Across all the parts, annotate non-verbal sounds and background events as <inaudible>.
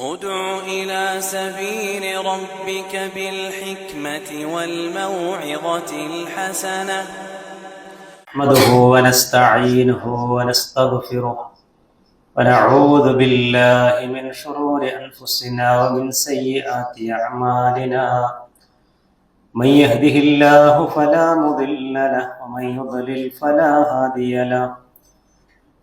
ادع إلى سبيل ربك بالحكمة والموعظة الحسنة. نحمده ونستعينه ونستغفره ونعوذ بالله من شرور أنفسنا ومن سيئات أعمالنا. من يهده الله فلا مضل له ومن يضلل فلا هادي له.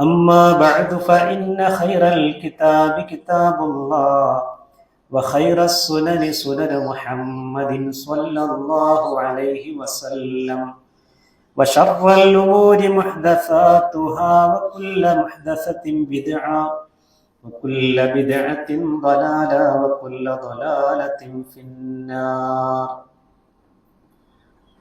أما بعد فإن خير الكتاب كتاب الله وخير السنن سنن محمد صلى الله عليه وسلم وشر الأمور محدثاتها وكل محدثة بدعة وكل بدعة ضلالة وكل ضلالة في النار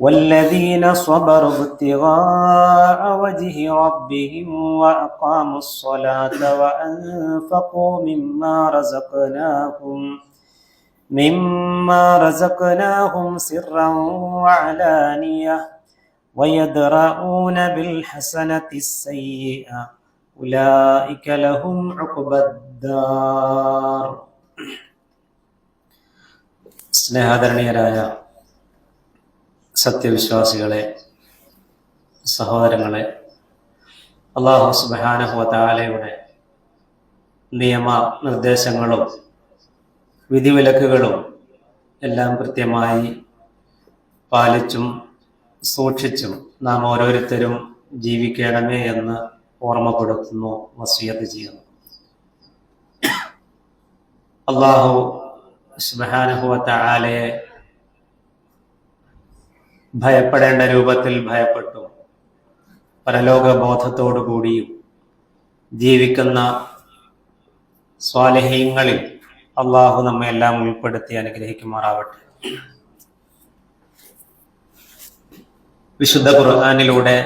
والذين صبروا ابتغاء وجه ربهم وأقاموا الصلاة وأنفقوا مما رزقناهم مما رزقناهم سرا وعلانية ويدرؤون بالحسنة السيئة أولئك لهم عقبى الدار <clears throat> സ്നേഹാദരണീയരായ സത്യവിശ്വാസികളെ സഹോദരങ്ങളെ അള്ളാഹു സുബാനഹുവാലയുടെ നിയമ നിർദ്ദേശങ്ങളും വിധിവിലക്കുകളും എല്ലാം കൃത്യമായി പാലിച്ചും സൂക്ഷിച്ചും നാം ഓരോരുത്തരും ജീവിക്കണമേ എന്ന് ഓർമ്മപ്പെടുത്തുന്നു വസീയത്ത് ചെയ്യുന്നു. അള്ളാഹു സുബാനഹുവത്താലയെ ഭയപ്പെടേണ്ട രൂപത്തിൽ ഭയപ്പെട്ടു. പരലോക ബോധത്തോടുകൂടിയും ജീവിക്കുന്ന സ്വാലഹ്യങ്ങളിൽ അള്ളാഹു നമ്മെ എല്ലാം ഉൾപ്പെടുത്തി അനുഗ്രഹിക്കുമാറാവട്ടെ. വിശുദ്ധ ഖുർആാനിലൂടെ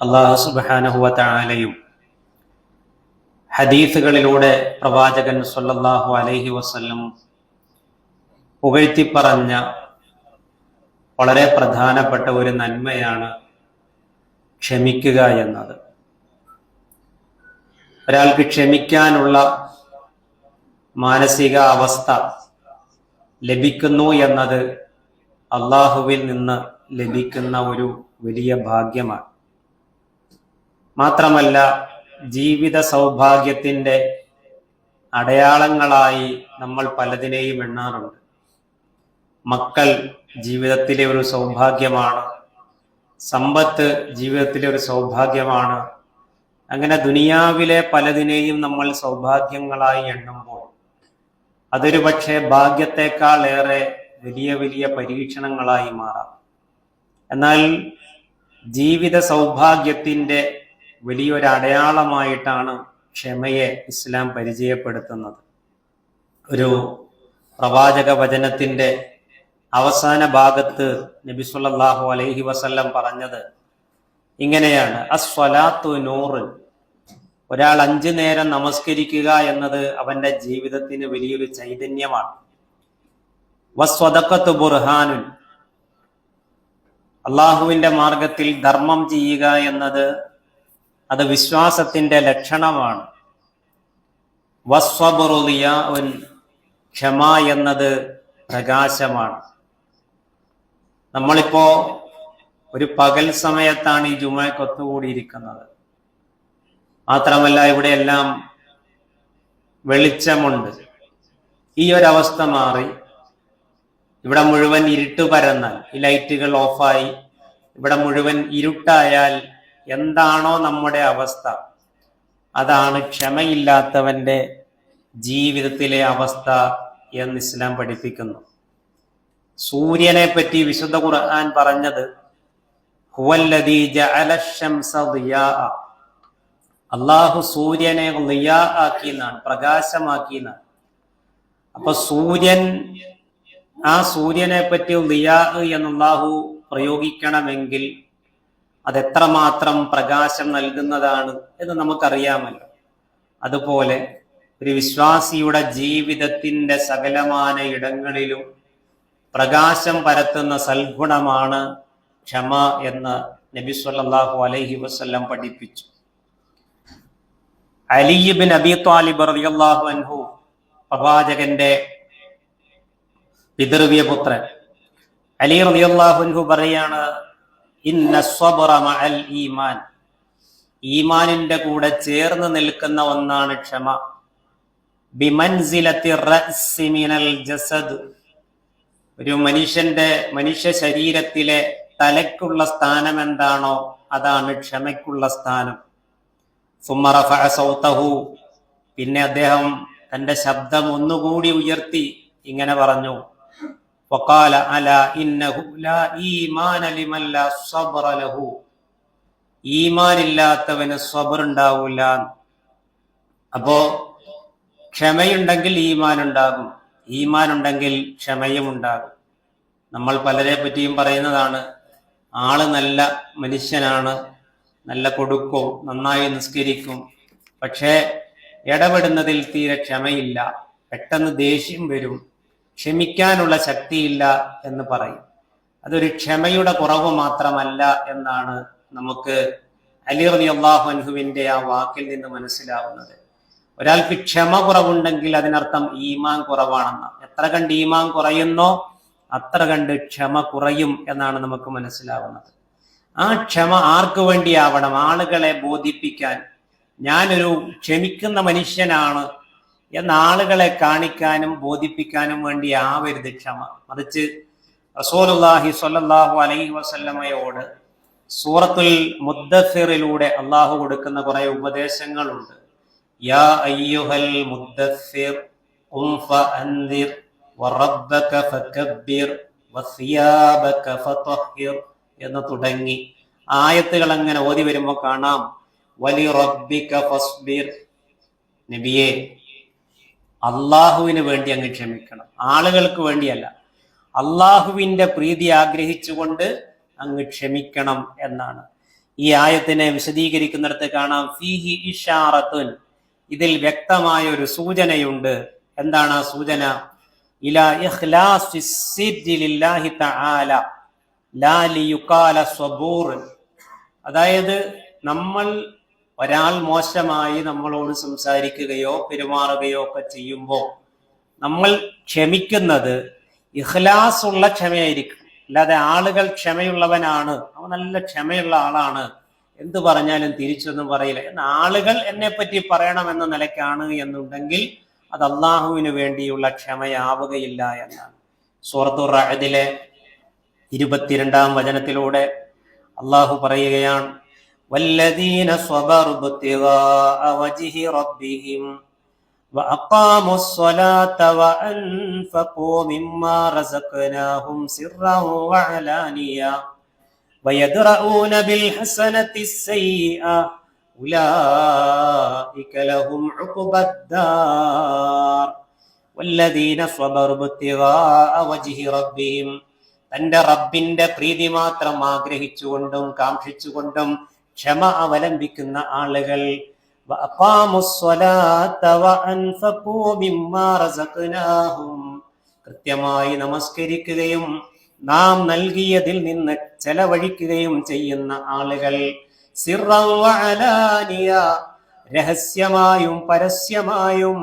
അള്ളാഹു സുബാനഹുവലയും ഹദീസുകളിലൂടെ പ്രവാചകൻ സല്ലല്ലാഹു അലഹി വസല്ലം പുകഴ്ത്തി പറഞ്ഞ വളരെ പ്രധാനപ്പെട്ട ഒരു നന്മയാണ് ക്ഷമിക്കുക എന്നത്. ഒരാൾക്ക് ക്ഷമിക്കാനുള്ള മാനസിക അവസ്ഥ ലഭിക്കുന്നു എന്നത് അള്ളാഹുവിൽ നിന്ന് ലഭിക്കുന്ന ഒരു വലിയ ഭാഗ്യമാണ്. മാത്രമല്ല ജീവിത സൗഭാഗ്യത്തിന്റെ അടയാളങ്ങളായി നമ്മൾ പലതിനെയും എണ്ണാറുണ്ട്. മക്കൾ ജീവിതത്തിലെ ഒരു സൗഭാഗ്യമാണ്. സമ്പത്ത് ജീവിതത്തിലെ ഒരു സൗഭാഗ്യമാണ്. അങ്ങനെ ദുനിയാവിലെ പലതിനെയും നമ്മൾ സൗഭാഗ്യങ്ങളായി എണ്ണുമ്പോൾ അതൊരു പക്ഷേ ഭാഗ്യത്തെക്കാൾ ഏറെ വലിയ വലിയ പരീക്ഷണങ്ങളായി മാറാം. എന്നാൽ ജീവിത സൗഭാഗ്യത്തിന്റെ വലിയൊരു അടയാളമായിട്ടാണ് ക്ഷമയെ ഇസ്ലാം പരിചയപ്പെടുത്തുന്നത്. ഒരു പ്രവാചക വചനത്തിന്റെ അവസാന ഭാഗത്ത് നബി സല്ലല്ലാഹു അലൈഹി വസല്ലം പറഞ്ഞത് ഇങ്ങനെയാണ്. അസ്വലാത്തു നൂറ് ഒരാൾ അഞ്ചു നേരം നമസ്കരിക്കുക എന്നത് അവന്റെ ജീവിതത്തിന് വലിയൊരു ചൈതന്യമാണ്. വസ്വതക്കത്ത് ബുർഹാനുൻ. അള്ളാഹുവിന്റെ മാർഗത്തിൽ ധർമ്മം ചെയ്യുക എന്നത് അത് വിശ്വാസത്തിന്റെ ലക്ഷണമാണ്. വസ്വബറുലിയാൻ ക്ഷമ എന്നത് പ്രകാശമാണ്. നമ്മളിപ്പോ ഒരു പകൽ സമയത്താണ് ഈ ജുമയ്ക്ക് ഒത്തുകൂടിയിരിക്കുന്നത് മാത്രമല്ല ഇവിടെയെല്ലാം വെളിച്ചമുണ്ട്. ഈ ഒരവസ്ഥ മാറി. ഇവിടെ മുഴുവൻ ഇരുട്ട് പരന്നാൽ ഈ ലൈറ്റുകൾ ഓഫായി ഇവിടെ മുഴുവൻ ഇരുട്ടായാൽ എന്താണോ നമ്മുടെ അവസ്ഥ. അതാണ് ക്ഷമയില്ലാത്തവന്റെ ജീവിതത്തിലെ അവസ്ഥ എന്ന് ഇസ്ലാം പഠിപ്പിക്കുന്നു. സൂര്യനെ പറ്റി വിശുദ്ധ ഖുർആൻ പറഞ്ഞത്. അള്ളാഹു സൂര്യനെ ആക്കി എന്നാണ് പ്രകാശമാക്കി എന്നാണ് അപ്പൊ സൂര്യൻ ആ സൂര്യനെ പറ്റി ലിയാ എന്ന് അള്ളാഹു പ്രയോഗിക്കണമെങ്കിൽ അതെത്രമാത്രം പ്രകാശം നൽകുന്നതാണ് എന്ന് നമുക്കറിയാമല്ലോ അതുപോലെ ഒരു വിശ്വാസിയുടെ ജീവിതത്തിന്റെ സകലമാന ഇടങ്ങളിലും പ്രകാശം പരത്തുന്ന സൽഗുണമാണ് ക്ഷമ എന്ന് നബി സല്ലാഹു അലൈഹി വസ്ല്ലാം പഠിപ്പിച്ചു. അലിബിൻ അബി താലിബ് റളിയല്ലാഹു അൻഹു പ്രവാചകന്റെ പിതൃവ്യ പുത്രൻ. അലി റളിയല്ലാഹു അൻഹു പറയാണ് ഇന്ന മഅൽ ഈമാൻ. ഈമാനിന്റെ കൂടെ ചേർന്ന് നിൽക്കുന്ന ഒന്നാണ് ക്ഷമ. ബിമൻസിലത്തി റഅ്സി മിനൽ ജസദ്. ഒരു മനുഷ്യന്റെ മനുഷ്യ ശരീരത്തിലെ തലയ്ക്കുള്ള സ്ഥാനം എന്താണോ അതാണ് ക്ഷമയ്ക്കുള്ള സ്ഥാനം. സൗതഹു പിന്നെ അദ്ദേഹം തന്റെ ശബ്ദം ഒന്നുകൂടി ഉയർത്തി ഇങ്ങനെ പറഞ്ഞു. വഖാല അല ഇന്നഹു ലാ സബ്റ ലഹു. ഈമാനില്ലാത്തവന് സ്വബറുണ്ടാവൂല അപ്പോ ക്ഷമയുണ്ടെങ്കിൽ ഈമാൻ ഉണ്ടാകും ഈമാൻ ഉണ്ടെങ്കിൽ ക്ഷമയും ഉണ്ടാകും. നമ്മൾ പലരെ പറ്റിയും പറയുന്നതാണ് ആൾ നല്ല മനുഷ്യനാണ് നല്ല കൊടുക്കും നന്നായി നിസ്കരിക്കും പക്ഷേ ഇടപെടുന്നതിൽ തീരെ ക്ഷമയില്ല പെട്ടെന്ന് ദേഷ്യം വരും ക്ഷമിക്കാനുള്ള ശക്തിയില്ല എന്ന് പറയും. അതൊരു ക്ഷമയുടെ കുറവ് മാത്രമല്ല എന്നാണ് നമുക്ക് അലി റബി അള്ളാഹു അൻഹുവിന്റെ ആ വാക്കിൽ നിന്ന് മനസ്സിലാവുന്നത്. ഒരാൾക്ക് ക്ഷമ കുറവുണ്ടെങ്കിൽ അതിനർത്ഥം ഈമാൻ കുറവാണെന്ന്. എത്ര കണ്ട് ഈമാൻ കുറയുന്നോ അത്ര കണ്ട് ക്ഷമ കുറയും എന്നാണ് നമുക്ക് മനസ്സിലാവുന്നത്. ആ ക്ഷമ ആർക്കു വേണ്ടിയാവണം? ആളുകളെ ബോധിപ്പിക്കാൻ. ഞാനൊരു ക്ഷമിക്കുന്ന മനുഷ്യനാണ് എന്ന ആളുകളെ കാണിക്കാനും ബോധിപ്പിക്കാനും വേണ്ടി ആവരുത് ക്ഷമ. മറിച്ച് റസൂലുള്ളാഹി സ്വല്ലല്ലാഹു അലൈഹി വസല്ലമയോട് സൂറത്തുൽ മുദ്ദഫിറിലൂടെ അള്ളാഹു കൊടുക്കുന്ന കുറെ ഉപദേശങ്ങളുണ്ട്. യാ أيها المدثر قم فأنذر وربك فكبر وثيابك فطهر എന്ന് തുടങ്ങി. ആയത്തുകൾ അങ്ങനെ ഓതി വരുമ്പോൾ കാണാം. വലി റബ്ബിക ഫസ്ബിർ. നബിയെ അള്ളാഹുവിന് വേണ്ടി അങ്ങ് ക്ഷമിക്കണം. ആളുകൾക്ക് വേണ്ടിയല്ല. അള്ളാഹുവിന്റെ പ്രീതി ആഗ്രഹിച്ചുകൊണ്ട് അങ്ങ് ക്ഷമിക്കണം എന്നാണ്. ഈ ആയത്തിനെ വിശദീകരിക്കുന്നിടത്ത് കാണാം. ഫീഹി ഇഷാറത്തുൻ. ഇതിൽ വ്യക്തമായ ഒരു സൂചനയുണ്ട്. എന്താണ് ആ സൂചന? ഇലാ ഇഖ്ലാസ് ലില്ലാഹി തആല ലാ ലിയുഖാല അതായത് നമ്മൾ ഒരാൾ മോശമായി നമ്മളോട് സംസാരിക്കുകയോ പെരുമാറുകയോ ഒക്കെ ചെയ്യുമ്പോൾ നമ്മൾ ക്ഷമിക്കുന്നത് ഇഖ്ലാസ് ഉള്ള ക്ഷമയായിരിക്കും. അല്ലാതെ ആളുകൾ ക്ഷമയുള്ളവനാണ്. അവൻ നല്ല ക്ഷമയുള്ള ആളാണ്. എന്ത് പറഞ്ഞാലും തിരിച്ചൊന്നും പറയില്ല എന്ന് ആളുകൾ എന്നെ പറ്റി പറയണമെന്ന നിലയ്ക്കാണ് എന്നുണ്ടെങ്കിൽ അത് അള്ളാഹുവിന് വേണ്ടിയുള്ള ക്ഷമയാവുകയില്ല എന്നാണ് സൂറത്തു റഅദിലെ ഇരുപത്തിരണ്ടാം വചനത്തിലൂടെ അള്ളാഹു പറയുകയാണ് والذين صبروا ابتغاء وجه ربهم وأقاموا الصلاة وأنفقوا مما رزقناهم سرا وعلانية ويدرؤون بالحسنة السيئة أولئك لهم عقبى الدار والذين صبروا ابتغاء وجه ربهم തന്റെ റബ്ബിന്റെ പ്രീതി മാത്രം ആഗ്രഹിച്ചുകൊണ്ടും കാക്ഷിച്ചുകൊണ്ടും ക്ഷമ അവലംബിക്കുന്ന ആളുകൾ وأقاموا الصلاة وأنفقوا مما رزقناهم കൃത്യമായി നമസ്കരിക്കുകയും നാം നൽകിയതിൽ നിന്ന് ചെലവഴിക്കുകയും ചെയ്യുന്ന ആളുകൾ. രഹസ്യമായും പരസ്യമായും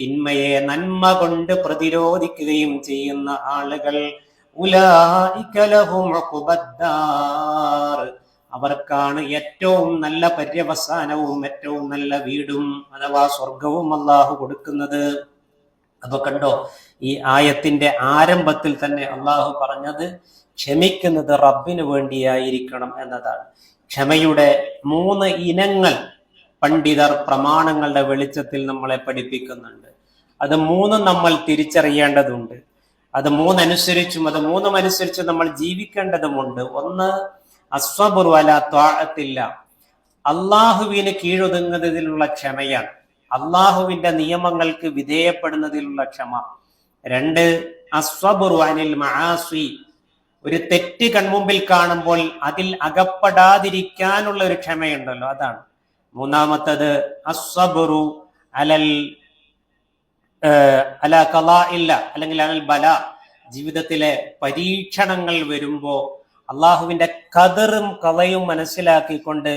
തിന്മയെ നന്മ കൊണ്ട് പ്രതിരോധിക്കുകയും ചെയ്യുന്ന ആളുകൾ. അവർക്കാണ് ഏറ്റവും നല്ല പര്യവസാനവും ഏറ്റവും നല്ല വീടും അഥവാ സ്വർഗവും അള്ളാഹു കൊടുക്കുന്നത്. അപ്പൊ കണ്ടോ ഈ ആയത്തിന്റെ ആരംഭത്തിൽ തന്നെ അള്ളാഹു പറഞ്ഞത് ക്ഷമിക്കുന്നത് റബ്ബിന് വേണ്ടിയായിരിക്കണം എന്നതാണ്. ക്ഷമയുടെ മൂന്ന് ഇനങ്ങൾ പണ്ഡിതർ പ്രമാണങ്ങളുടെ വെളിച്ചത്തിൽ നമ്മളെ പഠിപ്പിക്കുന്നുണ്ട്. അത് മൂന്നും നമ്മൾ തിരിച്ചറിയേണ്ടതുണ്ട്. അത് മൂന്നനുസരിച്ചും അത് മൂന്നും അനുസരിച്ച് നമ്മൾ ജീവിക്കേണ്ടതുമുണ്ട്. ഒന്ന് അസ്വപുർവല ത്വാഴത്തില്ല അള്ളാഹുവിന് കീഴൊതുങ്ങുന്നതിലുള്ള ക്ഷമയാണ്. അള്ളാഹുവിന്റെ നിയമങ്ങൾക്ക് വിധേയപ്പെടുന്നതിലുള്ള ക്ഷമ. രണ്ട് അസ്വബുർവാനിൽ മഹാസ്വി ഒരു തെറ്റ് കൺമുമ്പിൽ കാണുമ്പോൾ അതിൽ അകപ്പെടാതിരിക്കാനുള്ള ഒരു ക്ഷമയുണ്ടല്ലോ അതാണ്. മൂന്നാമത്തത് അസ്വബുറു അലൽ അല കല ഇല്ല അല്ലെങ്കിൽ അലൽ ബല. ജീവിതത്തിലെ പരീക്ഷണങ്ങൾ വരുമ്പോ അള്ളാഹുവിന്റെ കതറും കലയും മനസ്സിലാക്കിക്കൊണ്ട്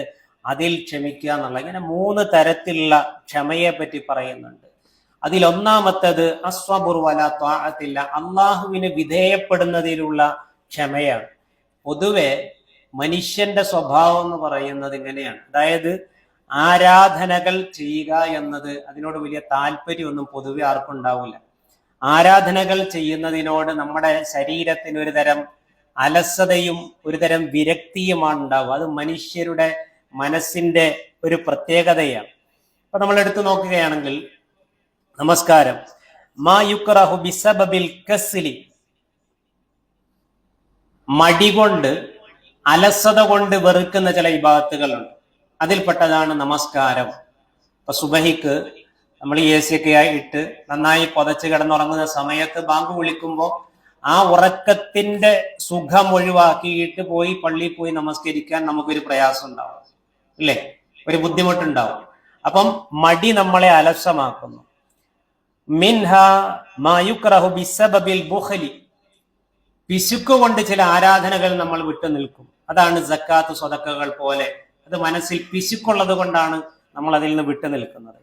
അതിൽ ക്ഷമിക്കുക എന്നുള്ള ഇങ്ങനെ മൂന്ന് തരത്തിലുള്ള ക്ഷമയെ പറ്റി പറയുന്നുണ്ട്. അതിൽ ഒന്നാമത്തത് അസ്വബുർവല ത്വാഹത്തില്ല അള്ളാഹുവിന് വിധേയപ്പെടുന്നതിലുള്ള ക്ഷമയാണ്. പൊതുവെ മനുഷ്യന്റെ സ്വഭാവം എന്ന് പറയുന്നത് ഇങ്ങനെയാണ്. അതായത് ആരാധനകൾ ചെയ്യുക എന്നത് അതിനോട് വലിയ താല്പര്യമൊന്നും പൊതുവെ ആർക്കും ഉണ്ടാവില്ല. ആരാധനകൾ ചെയ്യുന്നതിനോട് നമ്മുടെ ശരീരത്തിന് ഒരു തരം അലസതയും ഒരു തരം വിരക്തിയുമാണ് ഉണ്ടാവുക. അത് മനുഷ്യരുടെ മനസ്സിന്റെ ഒരു പ്രത്യേകതയാണ്. അപ്പൊ നമ്മൾ എടുത്തു നോക്കുകയാണെങ്കിൽ നമസ്കാരം. മാ യുക്റഹു ബിസബബിൽ കസ്ലി. മടി കൊണ്ട് അലസത കൊണ്ട് വെറുക്കുന്ന ചില വിഭാഗത്തുകളുണ്ട്. അതിൽപ്പെട്ടതാണ് നമസ്കാരം. ഇപ്പൊ സുബഹിക്ക് നമ്മൾ എ സി ഒക്കെ ആയിട്ട് നന്നായി പുതച്ച് കിടന്നുറങ്ങുന്ന സമയത്ത് ബാങ്ക് വിളിക്കുമ്പോൾ ആ ഉറക്കത്തിന്റെ സുഖം ഒഴിവാക്കിയിട്ട് പോയി പള്ളിയിൽ പോയി നമസ്കരിക്കാൻ നമുക്കൊരു പ്രയാസം ഉണ്ടാവും. ഇല്ലേ ഒരു ബുദ്ധിമുട്ടുണ്ടാവും. അപ്പം മടി നമ്മളെ അലസമാക്കുന്നു. മിൻഹ മായുക്രഹു ബിസബബിൽ ബുഹലി പിശുക്ക് കൊണ്ട് ചില ആരാധനകൾ നമ്മൾ വിട്ടു നിൽക്കും. അതാണ് ജക്കാത്ത് സ്വതക്കകൾ പോലെ. അത് മനസ്സിൽ പിശുക്കുള്ളത് കൊണ്ടാണ് നമ്മൾ അതിൽ നിന്ന് വിട്ടു നിൽക്കുന്നത്.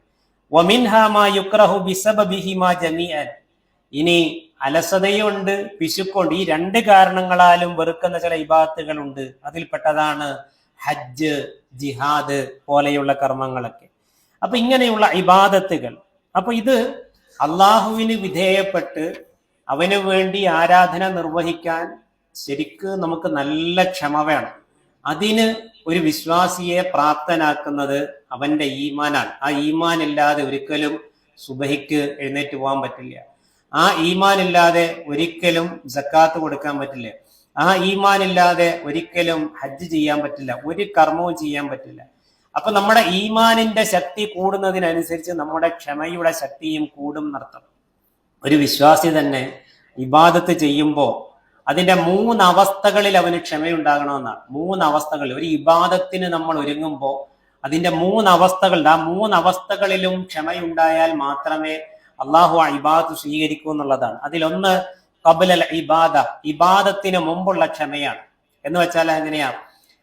ഇനി അലസതയുണ്ട് പിശുക്കുണ്ട്. ഈ രണ്ട് കാരണങ്ങളാലും വെറുക്കുന്ന ചില ഇബാത്തുകളുണ്ട്. അതിൽപ്പെട്ടതാണ് ഹജ്ജ് ജിഹാദ് പോലെയുള്ള കർമ്മങ്ങളൊക്കെ. അപ്പൊ ഇങ്ങനെയുള്ള ഇബാദത്തുകൾ. അപ്പൊ ഇത് അള്ളാഹുവിന് വിധേയപ്പെട്ട് അവന് വേണ്ടി ആരാധന നിർവഹിക്കാൻ ശരിക്ക് നമുക്ക് നല്ല ക്ഷമ വേണം. അതിന് ഒരു വിശ്വാസിയെ പ്രാപ്തനാക്കുന്നത് അവന്റെ ഈമാനാണ്. ആ ഈമാൻ ഇല്ലാതെ ഒരിക്കലും സുബഹിക്ക് എഴുന്നേറ്റ് പോകാൻ പറ്റില്ല. ആ ഈമാൻ ഇല്ലാതെ ഒരിക്കലും ജക്കാത്ത് കൊടുക്കാൻ പറ്റില്ല. ആ ഈമാൻ ഇല്ലാതെ ഒരിക്കലും ഹജ്ജ് ചെയ്യാൻ പറ്റില്ല ഒരു കർമ്മവും ചെയ്യാൻ പറ്റില്ല. അപ്പൊ നമ്മുടെ ഈമാനിന്റെ ശക്തി കൂടുന്നതിനനുസരിച്ച് നമ്മുടെ ക്ഷമയുടെ ശക്തിയും കൂടും എന്നർത്ഥം. ഒരു വിശ്വാസി തന്നെ ഇബാദത്ത് ചെയ്യുമ്പോൾ അതിന്റെ മൂന്ന് അവസ്ഥകളിൽ അവന് ക്ഷമയുണ്ടാകണമെന്നാണ്. മൂന്ന് അവസ്ഥകൾ ഒരു ഇബാദത്തിന് നമ്മൾ ഒരുങ്ങുമ്പോൾ അതിന്റെ മൂന്ന് അവസ്ഥകളുണ്ട് ആ മൂന്ന് അവസ്ഥകളിലും ക്ഷമയുണ്ടായാൽ മാത്രമേ അള്ളാഹു ഇബാദത്ത് സ്വീകരിക്കൂ എന്നുള്ളതാണ്. അതിലൊന്ന് കബലൽ ഇബാദ ഇബാദത്തിന് മുമ്പുള്ള ക്ഷമയാണ്. എന്ന് വെച്ചാൽ എങ്ങനെയാ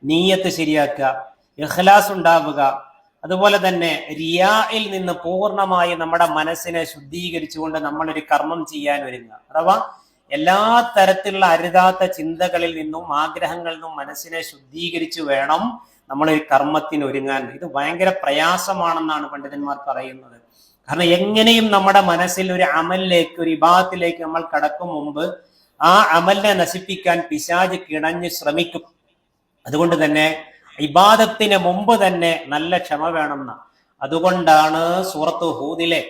നീയത്ത് ശരിയാക്കുക ഇഖ്ലാസ് ഉണ്ടാവുക. അതുപോലെ തന്നെ റിയായിൽ നിന്ന് പൂർണമായി നമ്മുടെ മനസ്സിനെ ശുദ്ധീകരിച്ചുകൊണ്ട് നമ്മൾ ഒരു കർമ്മം ചെയ്യാൻ ഒരുങ്ങുക. അഥവാ എല്ലാ തരത്തിലുള്ള അരുതാത്ത ചിന്തകളിൽ നിന്നും ആഗ്രഹങ്ങളിൽ നിന്നും മനസ്സിനെ ശുദ്ധീകരിച്ചു വേണം നമ്മൾ ഒരു കർമ്മത്തിന് ഒരുങ്ങാൻ. ഇത് ഭയങ്കര പ്രയാസമാണെന്നാണ് പണ്ഡിതന്മാർ പറയുന്നത്. കാരണം എങ്ങനെയും നമ്മുടെ മനസ്സിൽ ഒരു അമലിലേക്ക് ഒരു വിഭാഗത്തിലേക്ക് നമ്മൾ കടക്കും മുമ്പ് ആ അമലിനെ നശിപ്പിക്കാൻ പിശാജ് കിണഞ്ഞ് ശ്രമിക്കും. അതുകൊണ്ട് തന്നെ ഇബാദത്തിന് മുമ്പ് തന്നെ നല്ല ക്ഷമ വേണമെന്ന. അതുകൊണ്ടാണ് സൂറത്ത് ഹൂദിലെ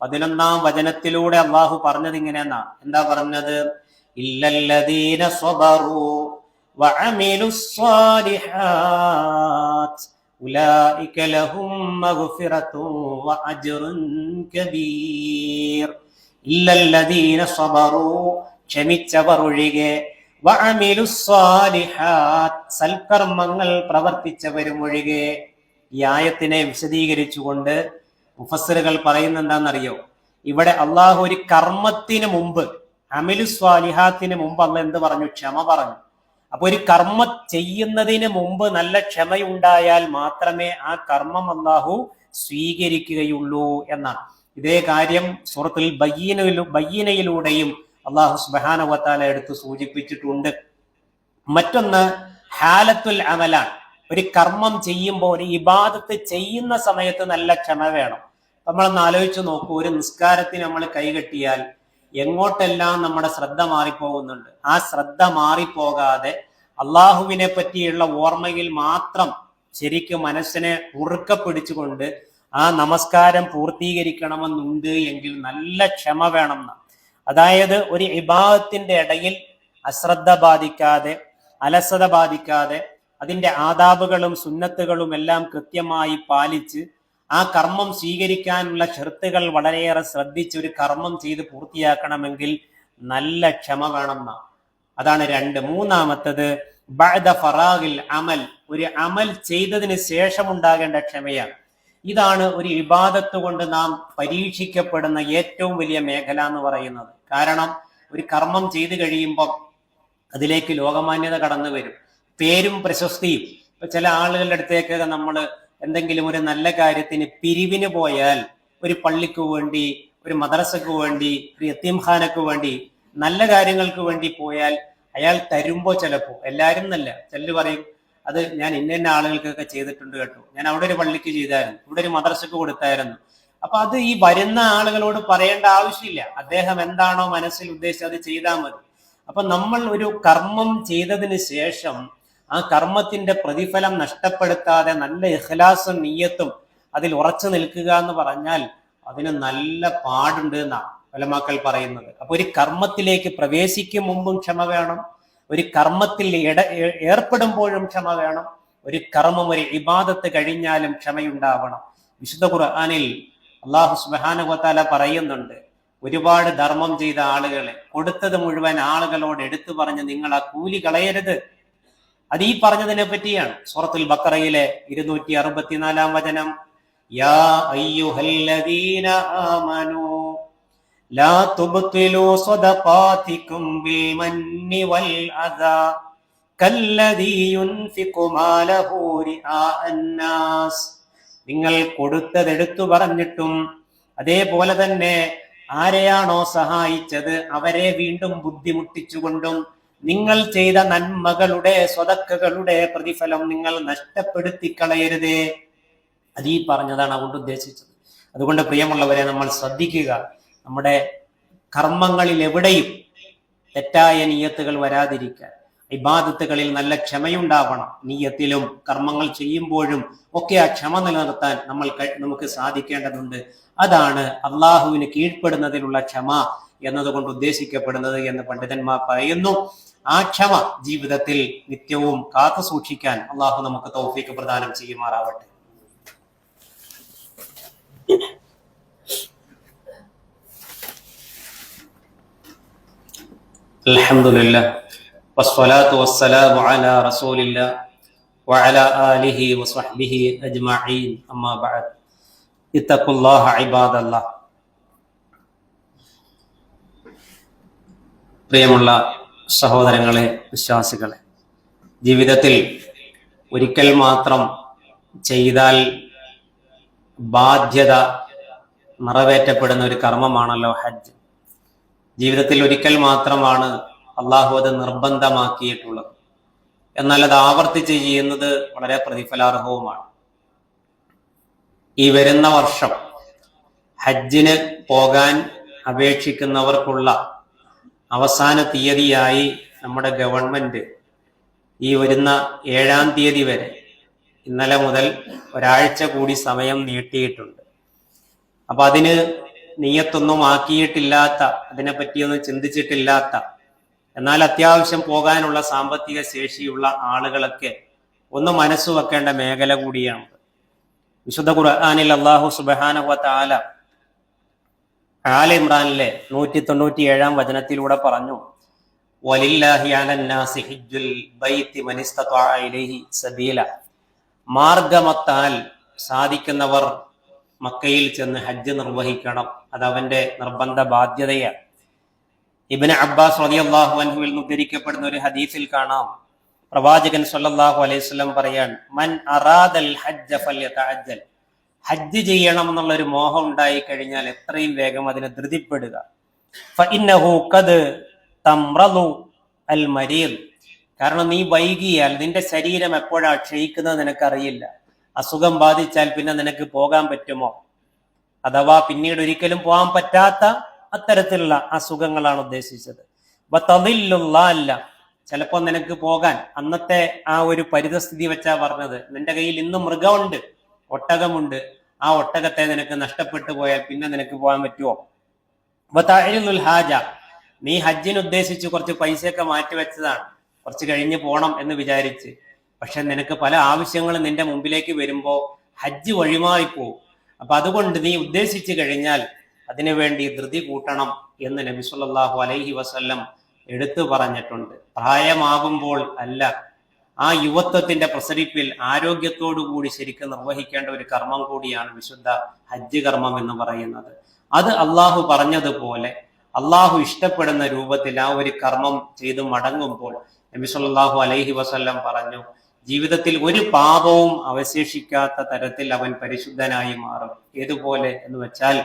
പതിനൊന്നാം വചനത്തിലൂടെ അള്ളാഹു പറഞ്ഞത് ഇങ്ങനെയെന്നാ. എന്താ പറഞ്ഞത്? ഇല്ലല്ലദീന സ്വബറു വഅമിലു സ്വാലിഹാത്ത് ഉലൈക ലഹും وأجر كبير കബീർ. ഇല്ലല്ലദീന صبروا ക്ഷമിച്ചവർ ഒഴികെ. സൽക്കർമ്മങ്ങൾ പ്രവർത്തിച്ചവരും ഒഴികെ. ഈ ആയത്തിനെ വിശദീകരിച്ചുകൊണ്ട് മുഫസ്സിറുകൾ പറയുന്നെന്താണെന്നറിയോ ഇവിടെ അള്ളാഹു ഒരു കർമ്മത്തിന് മുമ്പ് അമിലു സ്വാലിഹാത്തിന് മുമ്പ് അള്ള എന്ത് പറഞ്ഞു? ക്ഷമ പറഞ്ഞു. അപ്പൊ ഒരു കർമ്മ ചെയ്യുന്നതിന് മുമ്പ് നല്ല ക്ഷമയുണ്ടായാൽ മാത്രമേ ആ കർമ്മം അള്ളാഹു സ്വീകരിക്കുകയുള്ളൂ എന്നാണ്. ഇതേ കാര്യം സുഹൃത്തിൽ ബയ്യനയിലൂ ബയ്യനയിലൂടെയും അള്ളാഹു സുബാനവത്താല എടുത്ത് സൂചിപ്പിച്ചിട്ടുണ്ട്. മറ്റൊന്ന് ഹാലത്തുൽ അമലാണ്. ഒരു കർമ്മം ചെയ്യുമ്പോൾ ഒരു ഇബാദത്ത് ചെയ്യുന്ന സമയത്ത് നല്ല ക്ഷമ വേണം. നമ്മളൊന്ന് ആലോചിച്ച് നോക്കൂ ഒരു നിസ്കാരത്തിന് നമ്മൾ കൈകെട്ടിയാൽ എങ്ങോട്ടെല്ലാം നമ്മുടെ ശ്രദ്ധ മാറിപ്പോകുന്നുണ്ട്. ആ ശ്രദ്ധ മാറിപ്പോകാതെ അള്ളാഹുവിനെ പറ്റിയുള്ള ഓർമ്മയിൽ മാത്രം ശരിക്കും മനസ്സിനെ ഉറുക്ക പിടിച്ചുകൊണ്ട് ആ നമസ്കാരം പൂർത്തീകരിക്കണമെന്നുണ്ട് എങ്കിൽ നല്ല ക്ഷമ വേണം അതായത് ഒരു വിഭാഗത്തിന്റെ ഇടയിൽ അശ്രദ്ധ ബാധിക്കാതെ അലസത ബാധിക്കാതെ അതിന്റെ ആദാബുകളും സുന്നത്തുകളും എല്ലാം കൃത്യമായി പാലിച്ച് ആ കർമ്മം സ്വീകരിക്കാനുള്ള ഷെർത്തുകൾ വളരെയേറെ ശ്രദ്ധിച്ച് ഒരു കർമ്മം ചെയ്ത് പൂർത്തിയാക്കണമെങ്കിൽ നല്ല ക്ഷമ വേണം അതാണ് രണ്ട്. മൂന്നാമത്തത് ബഅദ ഫറാഗിൽ അമൽ. ഒരു അമൽ ചെയ്തതിന് ശേഷം ഉണ്ടാകേണ്ട ക്ഷമയാണ്. ഇതാണ് ഒരു ഇബാദത്ത് കൊണ്ട് നാം പരീക്ഷിക്കപ്പെടുന്ന ഏറ്റവും വലിയ മേഖല എന്ന് പറയുന്നത്. കാരണം ഒരു കർമ്മം ചെയ്തു കഴിയുമ്പോൾ അതിലേക്ക് ലോകമാന്യത കടന്നു വരും പേരും പ്രശസ്തിയും. ഇപ്പൊ ചില ആളുകളുടെ അടുത്തേക്കൊക്കെ നമ്മൾ എന്തെങ്കിലും ഒരു നല്ല കാര്യത്തിന് പിരിവിന് പോയാൽ ഒരു പള്ളിക്ക് വേണ്ടി ഒരു മദ്രസക്ക് വേണ്ടി ഒരു യത്തീംഖാനക്ക് വേണ്ടി നല്ല കാര്യങ്ങൾക്ക് വേണ്ടി പോയാൽ അയാൾ തരുമ്പോ ചിലപ്പോ എല്ലാരും നല്ല ചെല്ലു പറയും അത് ഞാൻ ഇന്ന ഇന്ന ആളുകൾക്കൊക്കെ ചെയ്തിട്ടുണ്ട് കേട്ടോ. ഞാൻ അവിടെ ഒരു പള്ളിക്ക് ചെയ്തായിരുന്നു ഇവിടെ ഒരു മദ്രസക്ക് കൊടുത്തായിരുന്നു. അപ്പൊ അത് ഈ വരുന്ന ആളുകളോട് പറയേണ്ട ആവശ്യമില്ല. അദ്ദേഹം എന്താണോ മനസ്സിൽ ഉദ്ദേശിച്ചത് അത് ചെയ്താൽ മതി. അപ്പൊ നമ്മൾ ഒരു കർമ്മം ചെയ്തതിന് ശേഷം ആ കർമ്മത്തിന്റെ പ്രതിഫലം നഷ്ടപ്പെടുത്താതെ നല്ല ഇഖ്ലാസും നീയത്തും അതിൽ ഉറച്ചു നിൽക്കുക എന്ന് പറഞ്ഞാൽ അതിന് നല്ല പാടുണ്ട് എന്നാണ് വലമാക്കൾ പറയുന്നത്. അപ്പൊ ഒരു കർമ്മത്തിലേക്ക് പ്രവേശിക്കും മുമ്പും ക്ഷമ വേണം. ഒരു കർമ്മത്തിൽ ഇട ഏർപ്പെടുമ്പോഴും ക്ഷമ വേണം. ഒരു കർമ്മം ഒരു ഇബാദത്ത് കഴിഞ്ഞാലും ക്ഷമയുണ്ടാവണം. വിശുദ്ധ ഖുർആാനിൽ അള്ളാഹു സുബാനുവത്താല പറയുന്നുണ്ട് ഒരുപാട് ധർമ്മം ചെയ്ത ആളുകളെ കൊടുത്തത് മുഴുവൻ ആളുകളോട് എടുത്തു പറഞ്ഞ് നിങ്ങൾ ആ കൂലി കളയരുത്. അത് ഈ പറഞ്ഞതിനെ പറ്റിയാണ്. സൂറത്തുൽ ബക്കറയിലെ ഇരുന്നൂറ്റി അറുപത്തിനാലാം വചനം. യാ അയ്യുഹല്ലദീന ആമനൂ ലാ തുബ്തിലൂ സ്വദഖാതികും ബിൽ മന്നി വൽ അദാ കല്ലദീ യുൻഫിഖു മാലഹു റിആ അന്നാസ്. നിങ്ങൾ കൊടുത്തതെടുത്തു പറഞ്ഞിട്ടും അതേപോലെ തന്നെ ആരെയാണോ സഹായിച്ചത് അവരെ വീണ്ടും ബുദ്ധിമുട്ടിച്ചുകൊണ്ടും നിങ്ങൾ ചെയ്ത നന്മകളുടെ സ്വതക്കകളുടെ പ്രതിഫലം നിങ്ങൾ നഷ്ടപ്പെടുത്തി കളയരുതേ അത് ഈ പറഞ്ഞതാണ് അതുകൊണ്ട് ഉദ്ദേശിച്ചത്. അതുകൊണ്ട് പ്രിയമുള്ളവരെ നമ്മൾ ശ്രദ്ധിക്കുക. നമ്മുടെ കർമ്മങ്ങളിൽ എവിടെയും തെറ്റായ നീയത്തുകൾ വരാതിരിക്കാൻ ഇബാദത്തുകളിൽ നല്ല ക്ഷമയുണ്ടാവണം. നീയത്തിലും കർമ്മങ്ങൾ ചെയ്യുമ്പോഴും ഒക്കെ ആ ക്ഷമ നിലനിർത്താൻ നമ്മൾ നമുക്ക് സാധിക്കേണ്ടതുണ്ട്. അതാണ് അള്ളാഹുവിന് കീഴ്പ്പെടുന്നതിലുള്ള ക്ഷമ എന്നതുകൊണ്ട് ഉദ്ദേശിക്കപ്പെടുന്നത് എന്ന് പണ്ഡിതന്മാർ പറയുന്നു. ആ ക്ഷമ ജീവിതത്തിൽ നിത്യവും കാത്തു സൂക്ഷിക്കാൻ അള്ളാഹു നമുക്ക് തൗഫീക്ക് പ്രദാനം ചെയ്യുമാറാവട്ടെ الحمد لله والصلاة والسلام على رسول الله وعلى آله وصحبه أجمعين أما بعد اتقوا الله عباد الله പ്രിയമുള്ള സഹോദരങ്ങളെ വിശ്വാസികളെ ജീവിതത്തിൽ ഒരിക്കൽ മാത്രം ചെയ്താൽ ബാധ്യത നിറവേറ്റപ്പെടുന്ന ഒരു കർമ്മമാണല്ലോ ഹജ്ജ്. ജീവിതത്തിൽ ഒരിക്കൽ മാത്രമാണ് അള്ളാഹു അത് നിർബന്ധമാക്കിയിട്ടുള്ളത്. എന്നാൽ അത് ആവർത്തിച്ച് ചെയ്യുന്നത് വളരെ പ്രതിഫലാർഹവുമാണ്. ഈ വരുന്ന വർഷം ഹജ്ജിന് പോകാൻ അപേക്ഷിക്കുന്നവർക്കുള്ള അവസാന തീയതിയായി നമ്മുടെ ഗവൺമെന്റ് ഈ വരുന്ന ഏഴാം തീയതി വരെ ഇന്നലെ മുതൽ ഒരാഴ്ച കൂടി സമയം നീട്ടിയിട്ടുണ്ട്. അപ്പൊ അതിന് നീയത്തൊന്നും ആക്കിയിട്ടില്ലാത്ത അതിനെപ്പറ്റിയൊന്നും ചിന്തിച്ചിട്ടില്ലാത്ത എന്നാൽ അത്യാവശ്യം പോകാനുള്ള സാമ്പത്തിക ശേഷിയുള്ള ആളുകളൊക്കെ ഒന്ന് മനസ്സു വെക്കേണ്ട മേഖല കൂടിയാണ്. വിശുദ്ധ ഖുർആാനിൽ അള്ളാഹു സുബാനവ താല ആല ഇമ്രാനിലെ നൂറ്റി തൊണ്ണൂറ്റി ഏഴാം വചനത്തിലൂടെ പറഞ്ഞു മാർഗമത്താൽ സാധിക്കുന്നവർ മക്കയിൽ ചെന്ന് ഹജ്ജ് നിർവഹിക്കണം. അതവന്റെ നിർബന്ധ ബാധ്യതയാണ്. ഇബിന് അബ്ബാസ് നിന്ന് ഉദ്ധരിക്കപ്പെടുന്ന ഒരു ഹദീസിൽ കാണാം. പ്രവാചകൻ സല്ലല്ലാഹു അലൈഹി വസല്ലം പറയാൻ മൻ അറാദൽ ഹജ്ജ ഫല്യതഅജ്ജൽ ഹജ്ജ് ചെയ്യണം എന്നുള്ള ഒരു മോഹം ഉണ്ടായി കഴിഞ്ഞാൽ എത്രയും വേഗം അതിനെ ധൃതിപ്പെടുക. കാരണം നീ വൈകിയാൽ നിന്റെ ശരീരം എപ്പോഴാ ക്ഷയിക്കുന്നത് നിനക്കറിയില്ല. അസുഖം ബാധിച്ചാൽ പിന്നെ നിനക്ക് പോകാൻ പറ്റുമോ? അഥവാ പിന്നീട് ഒരിക്കലും പോകാൻ പറ്റാത്ത അത്തരത്തിലുള്ള അസുഖങ്ങളാണ് ഉദ്ദേശിച്ചത്. അല്ല. ചിലപ്പോൾ നിനക്ക് പോകാൻ അന്നത്തെ ആ ഒരു പരിതസ്ഥിതി വെച്ചാ പറഞ്ഞത്. നിന്റെ കയ്യിൽ ഇന്ന് മൃഗമുണ്ട്. ഒട്ടകമുണ്ട്. ആ ഒട്ടകത്തെ നിനക്ക് നഷ്ടപ്പെട്ടു പോയാൽ പിന്നെ നിനക്ക് പോകാൻ പറ്റുമോ ഹാജ. നീ ഹജ്ജിന് ഉദ്ദേശിച്ച് കുറച്ച് പൈസയൊക്കെ മാറ്റി വെച്ചതാണ്. കുറച്ച് കഴിഞ്ഞ് പോണം എന്ന് വിചാരിച്ച്. പക്ഷെ നിനക്ക് പല ആവശ്യങ്ങളും നിന്റെ മുമ്പിലേക്ക് വരുമ്പോ ഹജ്ജ് വഴിമാറിപ്പോവും. അപ്പൊ അതുകൊണ്ട് നീ ഉദ്ദേശിച്ചു കഴിഞ്ഞാൽ അതിനുവേണ്ടി ധൃതി കൂട്ടണം എന്ന് നബി സല്ലല്ലാഹു അലൈഹി വസല്ലം എടുത്തു പറഞ്ഞിട്ടുണ്ട്. പ്രായമാകുമ്പോൾ അല്ല ആ യുവത്വത്തിന്റെ പ്രസരിപ്പിൽ ആരോഗ്യത്തോടുകൂടി ശരിക്കും നിർവഹിക്കേണ്ട ഒരു കർമ്മം കൂടിയാണ് വിശുദ്ധ ഹജ്ജ് കർമ്മം എന്ന് പറയുന്നത്. അത് അള്ളാഹു പറഞ്ഞതുപോലെ അള്ളാഹു ഇഷ്ടപ്പെടുന്ന രൂപത്തിൽ ആ ഒരു കർമ്മം ചെയ്തു മടങ്ങുമ്പോൾ നബി സല്ലല്ലാഹു അലൈഹി വസല്ലം പറഞ്ഞു ജീവിതത്തിൽ ഒരു പാപവും അവശേഷിക്കാത്ത തരത്തിൽ അവൻ പരിശുദ്ധനായി മാറും. ഏതുപോലെ എന്ന് വെച്ചാൽ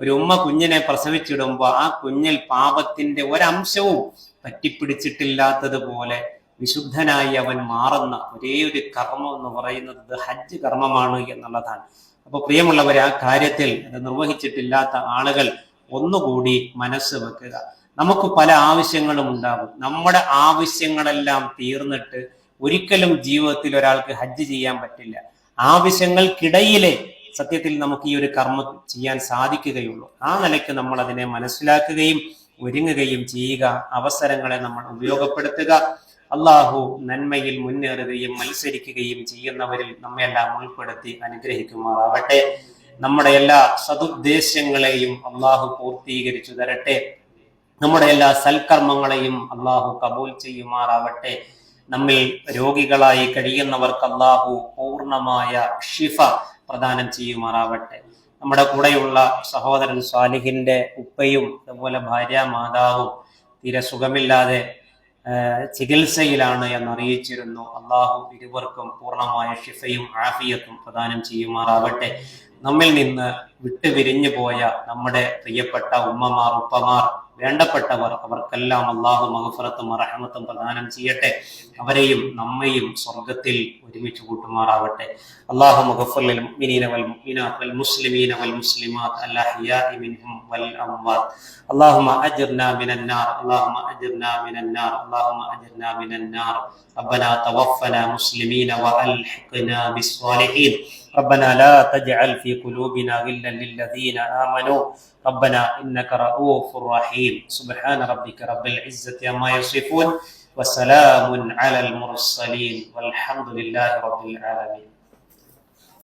ഒരു ഉമ്മ കുഞ്ഞിനെ പ്രസവിച്ചിടുമ്പോൾ ആ കുഞ്ഞിൽ പാപത്തിന്റെ ഒരംശവും പറ്റിപ്പിടിച്ചിട്ടില്ലാത്തതുപോലെ വിശുദ്ധനായി അവൻ മാറുന്ന ഒരേ ഒരു കർമ്മം എന്ന് പറയുന്നത് ഹജ്ജ് കർമ്മമാണ് എന്നുള്ളതാണ്. അപ്പൊ പ്രിയമുള്ളവർ ആ കാര്യത്തിൽ അത് നിർവഹിച്ചിട്ടില്ലാത്ത ആളുകൾ ഒന്നുകൂടി മനസ്സ് വെക്കുക. നമുക്ക് പല ആവശ്യങ്ങളും ഉണ്ടാകും. നമ്മുടെ ആവശ്യങ്ങളെല്ലാം തീർന്നിട്ട് ഒരിക്കലും ജീവിതത്തിൽ ഒരാൾക്ക് ഹജ്ജ് ചെയ്യാൻ പറ്റില്ല. ആവശ്യങ്ങൾക്കിടയിലെ സത്യത്തിൽ നമുക്ക് ഈ ഒരു കർമ്മം ചെയ്യാൻ സാധിക്കുകയുള്ളൂ. ആ നിലയ്ക്ക് നമ്മൾ അതിനെ മനസ്സിലാക്കുകയും ഒരുങ്ങുകയും ചെയ്യുക. അവസരങ്ങളെ നമ്മൾ ഉപയോഗപ്പെടുത്തുക. അള്ളാഹു നന്മയിൽ മുന്നേറുകയും മത്സരിക്കുകയും ചെയ്യുന്നവരിൽ നമ്മയെല്ലാം ഉൾപ്പെടുത്തി അനുഗ്രഹിക്കുമാറാവട്ടെ. നമ്മുടെ എല്ലാ സതുദ്ദേശങ്ങളെയും അള്ളാഹു പൂർത്തീകരിച്ചു തരട്ടെ. നമ്മുടെ എല്ലാ സൽക്കർമ്മങ്ങളെയും അള്ളാഹു കബൂൽ ചെയ്യുമാറാവട്ടെ. നമ്മിൽ രോഗികളായി കഴിയുന്നവർക്ക് അള്ളാഹു പൂർണമായ ഷിഫ പ്രദാനം ചെയ്യുമാറാവട്ടെ. നമ്മുടെ കൂടെയുള്ള സഹോദരൻ സ്വാലിഹിന്റെ ഉപ്പയും അതുപോലെ ഭാര്യ മാതാവും തീരെ സുഖമില്ലാതെ ചികിത്സയിലാണ് എന്നറിയിച്ചിരുന്നു. അള്ളാഹു ഇരുവർക്കും പൂർണമായ ഷിഫയും ആഫിയത്തും പ്രദാനം ചെയ്യുമാറാവട്ടെ. നമ്മിൽ നിന്ന് വിട്ടുപിരിഞ്ഞു പോയ നമ്മുടെ പ്രിയപ്പെട്ട ഉമ്മമാർ ഉപ്പമാർ വേണ്ടപ്പെട്ടവർ അവർക്കെല്ലാം അള്ളാഹു മഹഫറത്തും റഹമത്തും പ്രദാനം ചെയ്യട്ടെ അവരെയും നമ്മയും സ്വർഗത്തിൽ ഒരുമിച്ച് കൂട്ടുമാറാവട്ടെ അള്ളാഹു മഹഫുൽ മുഅ്മിനീന വൽ മുഅ്മിനാത്ത് വൽ മുസ്ലിമീന വൽ മുസ്ലിമാത്ത് അൽഅഹ്യാഇ മിൻഹും വൽ അംവാത്ത് اللهم أجرنا من النار اللهم أجرنا من النار اللهم أجرنا من النار ربنا توفنا مسلمين وألحقنا بالصالحين ربنا لا تجعل في قلوبنا غلا للذين آمنوا ربنا إنك رؤوف رحيم. سبحان ربك رب العزة عما يصفون وسلام على المرسلين والحمد لله رب العالمين.